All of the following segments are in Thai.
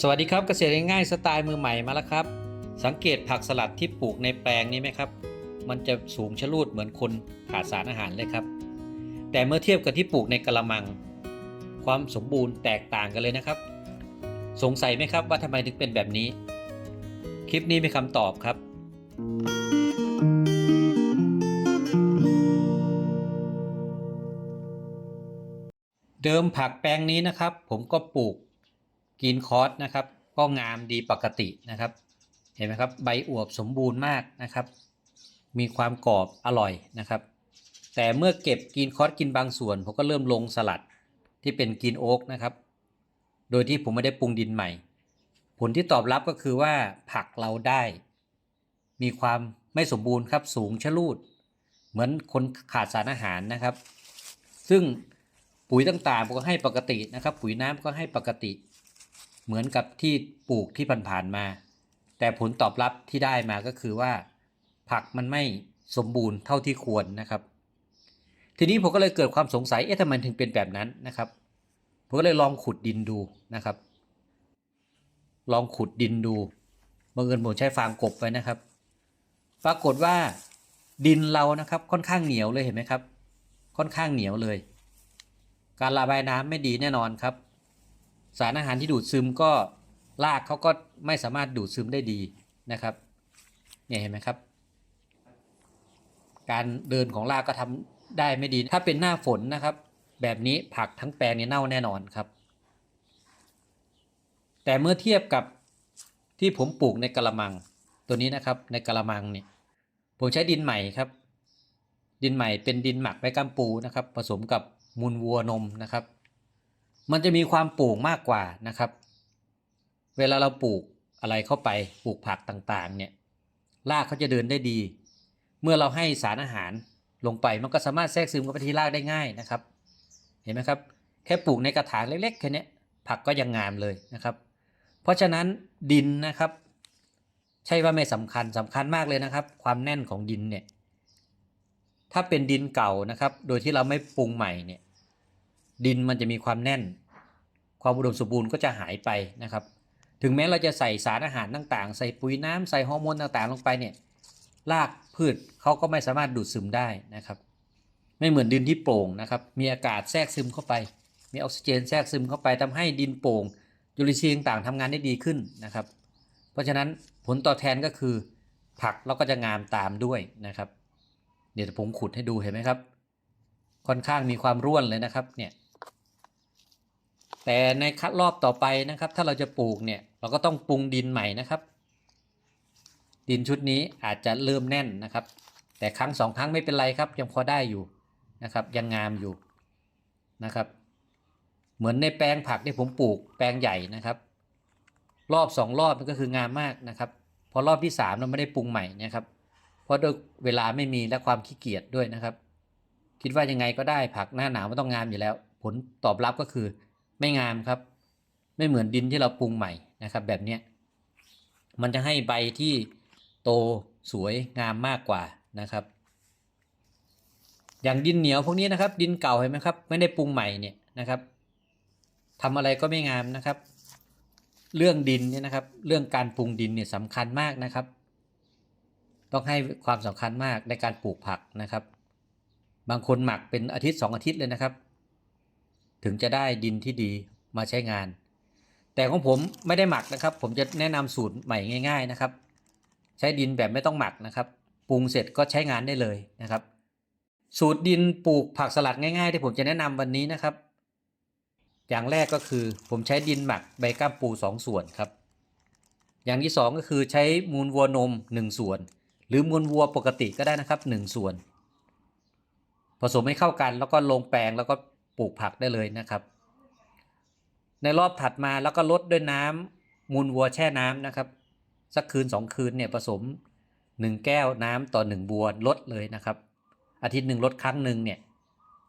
สวัสดีครับเกษตรง่ายสไตล์มือใหม่มาแล้วครับ สังเกตผักสลัดที่ปลูกในแปลงนี้ไหมครับ มันจะสูงชะลูดเหมือนคนขาดสารอาหารเลยครับ แต่เมื่อเทียบกับที่ปลูกในกระมัง ความสมบูรณ์แตกต่างกันเลยนะครับ สงสัยไหมครับว่าทำไมถึงเป็นแบบนี้ คลิปนี้มีคำตอบครับ เดิมผักแปลงนี้นะครับ ผมก็ปลูก กินคอร์สนะครับ ก็งามดีปกตินะครับ เห็นไหมครับ ใบอวบสมบูรณ์มากนะครับ มีความกรอบอร่อยนะครับ แต่เมื่อเก็บกินคอร์สกินบางส่วนผมก็เริ่มลงสลัดที่เป็นกินโอ๊กนะครับ โดยที่ผมไม่ได้ปรุงดินใหม่ ผลที่ตอบรับก็คือว่าผักเราได้ มีความไม่สมบูรณ์ครับสูงชะลูด เหมือนคนขาดสารอาหารนะครับ ซึ่งปุ๋ยต่างๆผมก็ให้ปกตินะครับ ปุ๋ยน้ำก็ให้ปกติ เหมือนกับที่ปลูกที่ผ่านๆมา แต่ผลตอบรับที่ได้มาก็คือว่า ผักมันไม่สมบูรณ์เท่าที่ควรนะครับ ทีนี้ผมก็เลยเกิดความสงสัยเอ๊ะทำไมถึงเป็นแบบนั้นนะครับผมก็เลยลองขุดดินดูนะครับ ลองขุดดินดูบังเอิญผมใช้ฟางกบไว้นะครับ ปรากฏว่าดินเรานะครับค่อนข้างเหนียวเลยเห็นไหมครับ ค่อนข้างเหนียวเลย การระบายน้ำไม่ดีแน่นอนครับ สารอาหารที่ดูดซึมก็รากเขาก็ไม่สามารถดูดซึมได้ดีนะครับเนี่ยเห็นไหมครับ การเดินของรากก็ทำได้ไม่ดี ถ้าเป็นหน้าฝนนะครับ แบบนี้ผักทั้งแปลงเนี่ยเน่าแน่นอนครับ แต่เมื่อเทียบกับที่ผมปลูกในกระมังตัวนี้นะครับในกระมังเนี่ยผมใช้ดินใหม่ครับ ดินใหม่เป็นดินหมักใบกัมปูนะครับ ผสมกับมูลวัวนมนะครับ มันจะมีความโป่งมากกว่านะครับ เวลาเราปลูกอะไรเข้าไปปลูกผักต่างๆเนี่ยรากเขาจะเดินได้ดี เมื่อเราให้สารอาหารลงไปมันก็สามารถแทรกซึมเข้าไปที่รากได้ง่ายนะครับ เห็นไหมครับ แค่ปลูกในกระถางเล็กๆแค่นี้ผักก็ยังงามเลยนะครับ เพราะฉะนั้นดินนะครับ ใช่ว่าไม่สำคัญสำคัญมากเลยนะครับ ความแน่นของดินเนี่ยถ้าเป็นดินเก่านะครับ โดยที่เราไม่ปรุงใหม่เนี่ย ดินมันจะมีความแน่น ความอุดมสมบูรณ์ก็จะหายไปนะครับ ถึงแม้เราจะใส่สารอาหารต่างๆ ใส่ปุ๋ยน้ำใส่ฮอร์โมนต่างๆ ลงไปเนี่ยรากพืชเขาก็ไม่สามารถดูดซึมได้นะครับ ไม่เหมือนดินที่โปร่งนะครับ มีอากาศแทรกซึมเข้าไป มีออกซิเจนแทรกซึมเข้าไปทำให้ดินโป่งจุลินทรีย์ต่างๆทำงานได้ดีขึ้นนะครับ เพราะฉะนั้นผลตอบแทนก็คือ ผักเราก็จะงามตามด้วยนะครับ เดี๋ยวผมขุดให้ดูเห็นไหมครับ ค่อนข้างมีความร่วนเลยนะครับเนี่ย แต่ในคัดรอบต่อไปนะครับ ถ้าเราจะปลูกเนี่ยเราก็ต้องปรุงดินใหม่นะครับ ดินชุดนี้อาจจะเริ่มแน่นนะครับ แต่ครั้งสองครั้งไม่เป็นไรครับ ยังพอได้อยู่นะครับ ยังงามอยู่นะครับ เหมือนในแปลงผักที่ผมปลูกแปลงใหญ่นะครับ รอบสองรอบมันก็คืองามมากนะครับ พอรอบที่สามเราไม่ได้ปรุงใหม่นะครับ เพราะด้วยเวลาไม่มีและความขี้เกียจด้วยนะครับ คิดว่ายังไงก็ได้ผักหน้าหนาวมันต้องงามอยู่แล้ว ผลตอบรับก็คือ ไม่งามครับ ไม่เหมือนดินที่เราปรุงใหม่นะครับ แบบเนี้ยมันจะให้ใบที่โตสวยงามมากกว่านะครับ อย่างดินเหนียวพวกนี้นะครับ ดินเก่าเห็นไหมครับ ไม่ได้ปรุงใหม่เนี่ยนะครับทำอะไรก็ไม่งามนะครับ เรื่องดินเนี่ยนะครับ เรื่องการปรุงดินเนี่ยสำคัญมากนะครับ ต้องให้ความสำคัญมากในการปลูกผักนะครับ บางคนหมักเป็นอาทิตย์สองอาทิตย์เลยนะครับ ถึงจะได้ดินที่ดีมาใช้งาน แต่ของผมไม่ได้หมักนะครับ ผมจะแนะนำสูตรใหม่ง่าย ๆนะครับ ใช้ดินแบบไม่ต้องหมักนะครับปรุงเสร็จก็ใช้งานได้เลยนะครับ สูตรดินปลูกผักสลัดง่ายๆ ที่ผมจะแนะนำวันนี้นะครับ อย่างแรกก็คือผมใช้ดินหมักใบก้ามปู 2 ส่วนครับ อย่างที่ 2 ก็คือใช้มูลวัวนม 1 ส่วน หรือมูลวัวปกติก็ได้นะครับ 1 ส่วน ผสมให้เข้ากันแล้วก็ลงแปลงแล้วก็ ปลูกผักได้เลยนะครับ ในรอบถัดมาแล้วก็ลดด้วยน้ำมูลวัวแช่น้ำนะครับ สักคืน 2 คืนเนี่ยผสม 1 แก้วน้ำต่อ 1 บัวลดเลยนะครับ อาทิตย์หนึ่งลดครั้งหนึ่งเนี่ย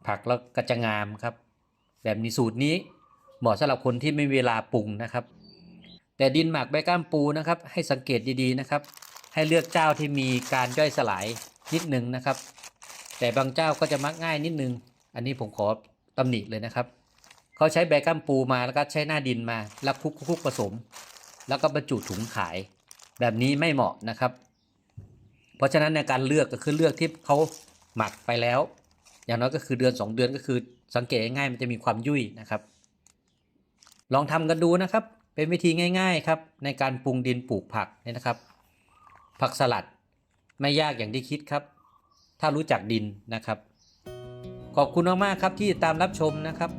ผักแล้วก็จะงามครับ แบบนี้สูตรนี้เหมาะสำหรับคนที่ไม่มีเวลาปรุงนะครับ แต่ดินหมักใบก้ามปูนะครับ ให้สังเกตดีๆนะครับ ให้เลือกเจ้าที่มีการย่อยสลายนิดนึงนะครับ แต่บางเจ้าก็จะมักง่ายนิดนึง อันนี้ผมขอ ตำหนิเลยนะครับ เขาใช้ใบกัมปูมาแล้วก็ใช้หน้าดินมา แล้วคุกคุกผสม แล้วก็บรรจุถุงขาย แบบนี้ไม่เหมาะนะครับ เพราะฉะนั้นในการเลือกก็คือเลือกที่เขาหมักไปแล้ว อย่างน้อยก็คือเดือน 2 เดือนก็คือ สังเกตง่ายๆมันจะมีความยุ่ยนะครับ ลองทำกันดูนะครับ เป็นวิธีง่าย ๆครับ ในการปรุงดินปลูกผักเนี่ยนะครับ ผักสลัดไม่ยากอย่างที่คิดครับ ถ้ารู้จักดินนะครับ ขอบคุณมากๆครับที่ตามรับชมนะครับ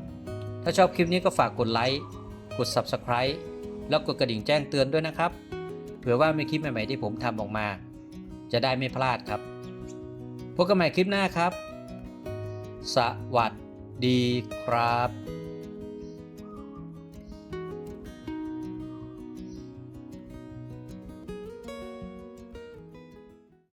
ถ้าชอบคลิปนี้ก็ฝากกดไลค์ กด Subscribe แล้วกดกระดิ่งแจ้งเตือนด้วยนะครับ เผื่อว่ามีคลิปใหม่ๆที่ผมทำออกมา จะได้ไม่พลาดครับ พบกันใหม่คลิปหน้าครับ สวัสดีครับ